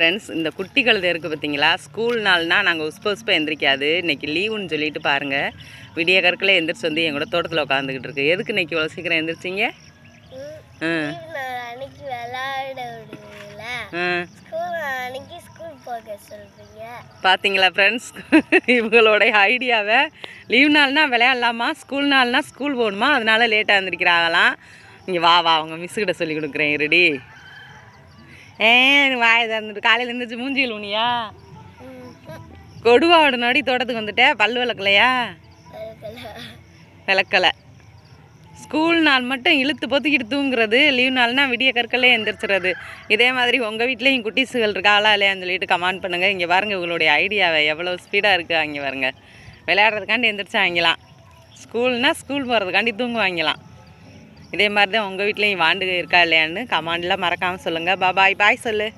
Friends இந்த குட்டி கழுதை இருக்குது பார்த்தீங்களா? ஸ்கூல் நாள்னா நாங்கள் உஸ்ப உஸ்ப எந்திரிக்காது. இன்னைக்கு லீவுன்னு சொல்லிட்டு பாருங்கள் விடிய கற்களே எந்திரிச்சு வந்து எங்களோட தோட்டத்தில் உட்காந்துக்கிட்டு இருக்கு. எதுக்கு இன்னைக்கு இவ்வளோ சீக்கிரம் எந்திரிச்சிங்க? பார்த்தீங்களா ஃப்ரெண்ட்ஸ் இவங்களுடைய ஐடியாவை லீவ் நாள்னா விளையாடலாமா? ஸ்கூல் நாள்னா ஸ்கூல் போகணுமா? அதனால லேட்டாக எழுந்திரிக்கிறாங்களாம் இங்கே வா வா அவங்க மிஸ்ஸுக்கிட்ட சொல்லி கொடுக்குறேன் ரெடி ஏ வாய் திறந்துட்டு காலையில் இருந்துச்சு மூஞ்சி லூனியா கொடுவாவோட நோடி தோட்டத்துக்கு வந்துட்டேன் பல் விளக்கலையா? விளக்கலை. ஸ்கூல் நாள் மட்டும் இழுத்து பொத்துக்கிட்டு தூங்குறது லீவ் நாள்னா விடிய கற்களே எந்திரிச்சிறது. இதே மாதிரி உங்கள் வீட்லேயும் குட்டீஸுகள் இருக்காளா இல்லையான்னு சொல்லிட்டு கமெண்ட் பண்ணுங்கள் இங்கே பாருங்கள் உங்களுடைய ஐடியாவை எவ்வளோ ஸ்பீடாக இருக்குது அங்கே பாருங்க. விளையாடுறதுக்காண்டி எந்திரிச்சு வாங்கிக்கலாம் ஸ்கூல்னால் ஸ்கூல் போகிறதுக்காண்டி தூங்க வாங்கிக்கலாம் இதே மாதிரி தான் உங்கள் வீட்லேயும் வாண்டு இருக்கா இல்லையான்னு கமாண்டெலாம் மறக்காமல் சொல்லுங்கள் பாய் பாய் சொல்லு.